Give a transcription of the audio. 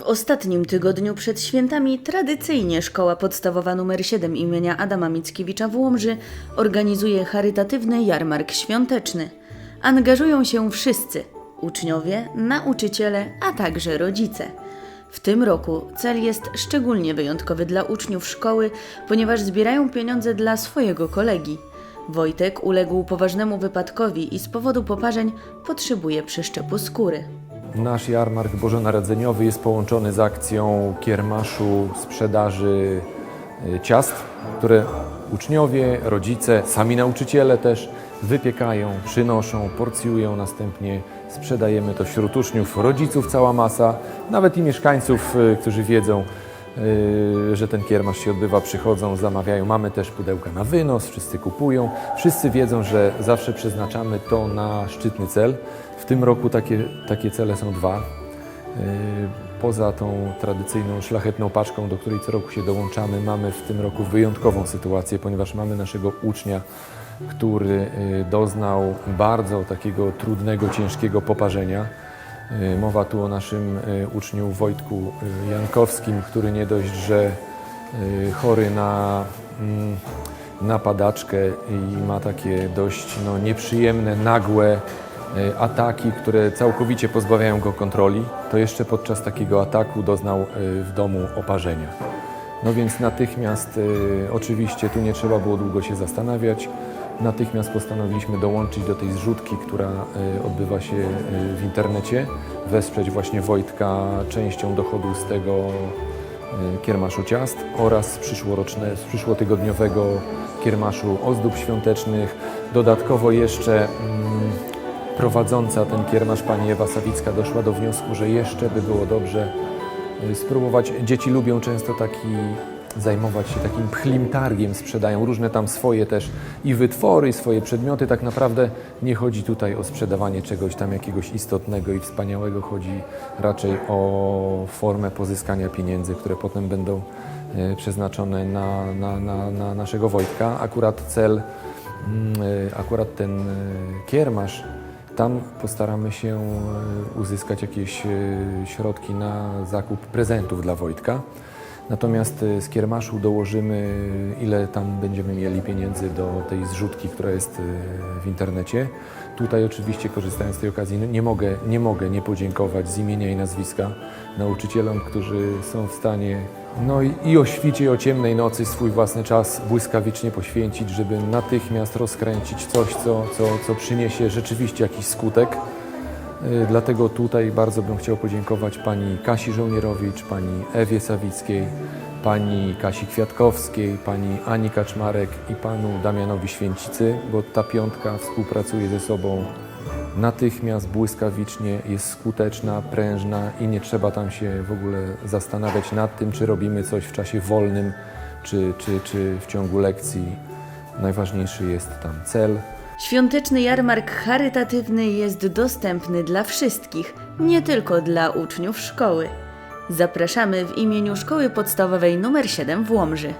W ostatnim tygodniu przed świętami tradycyjnie Szkoła Podstawowa nr 7 imienia Adama Mickiewicza w Łomży organizuje charytatywny jarmark świąteczny. Angażują się wszyscy uczniowie, nauczyciele, a także rodzice. W tym roku cel jest szczególnie wyjątkowy dla uczniów szkoły, ponieważ zbierają pieniądze dla swojego kolegi. Wojtek uległ poważnemu wypadkowi i z powodu poparzeń potrzebuje przeszczepu skóry. Nasz jarmark bożonarodzeniowy jest połączony z akcją kiermaszu sprzedaży y, ciast, które uczniowie, rodzice, sami nauczyciele też wypiekają, przynoszą, porcjują, następnie sprzedajemy to wśród uczniów, rodziców cała masa, nawet i mieszkańców, y, którzy wiedzą, że ten kiermasz się odbywa, przychodzą, zamawiają. Mamy też pudełka na wynos, wszyscy kupują. Wszyscy wiedzą, że zawsze przeznaczamy to na szczytny cel. W tym roku takie, takie cele są dwa. Y, Poza tą tradycyjną szlachetną paczką, do której co roku się dołączamy, mamy w tym roku wyjątkową sytuację, ponieważ mamy naszego ucznia, który y, doznał bardzo takiego trudnego, ciężkiego poparzenia. Y, Mowa tu o naszym y, uczniu Wojtku y, Jankowskim, który nie dość, że chory na, mm, na padaczkę i ma takie dość no, nieprzyjemne, nagłe ataki, które całkowicie pozbawiają go kontroli, to jeszcze podczas takiego ataku doznał w domu oparzenia. No więc natychmiast, oczywiście tu nie trzeba było długo się zastanawiać, natychmiast postanowiliśmy dołączyć do tej zrzutki, która y, odbywa się y, w internecie, wesprzeć właśnie Wojtka częścią dochodu z tego y, kiermaszu ciast oraz z, przyszłoroczne, z przyszłotygodniowego kiermaszu ozdób świątecznych. Dodatkowo jeszcze mm, prowadząca ten kiermasz pani Ewa Sawicka doszła do wniosku, że jeszcze by było dobrze spróbować. Dzieci lubią często taki zajmować się takim pchlim targiem, sprzedają różne tam swoje też i wytwory, i swoje przedmioty. Tak naprawdę nie chodzi tutaj o sprzedawanie czegoś tam jakiegoś istotnego i wspaniałego, chodzi raczej o formę pozyskania pieniędzy, które potem będą e, przeznaczone na, na, na, na naszego Wojtka. Akurat cel, mm, e, akurat ten e, kiermasz tam postaramy się uzyskać jakieś środki na zakup prezentów dla Wojtka. Natomiast e, z kiermaszu dołożymy, ile tam będziemy mieli pieniędzy do tej zrzutki, która jest e, w internecie. Tutaj oczywiście korzystając z tej okazji nie mogę, nie mogę nie podziękować z imienia i nazwiska nauczycielom, którzy są w stanie no i, i o świcie, i o ciemnej nocy swój własny czas błyskawicznie poświęcić, żeby natychmiast rozkręcić coś, co, co, co przyniesie rzeczywiście jakiś skutek. Y, Dlatego tutaj bardzo bym chciał podziękować pani Kasi Żołnierowicz, pani Ewie Sawickiej, pani Kasi Kwiatkowskiej, pani Ani Kaczmarek i panu Damianowi Święcicy, bo ta piątka współpracuje ze sobą natychmiast, błyskawicznie, jest skuteczna, prężna i nie trzeba tam się w ogóle zastanawiać nad tym, czy robimy coś w czasie wolnym, czy, czy, czy w ciągu lekcji. Najważniejszy jest tam cel, Świąteczny jarmark charytatywny jest dostępny dla wszystkich, nie tylko dla uczniów szkoły. Zapraszamy w imieniu Szkoły Podstawowej nr 7 w Łomży.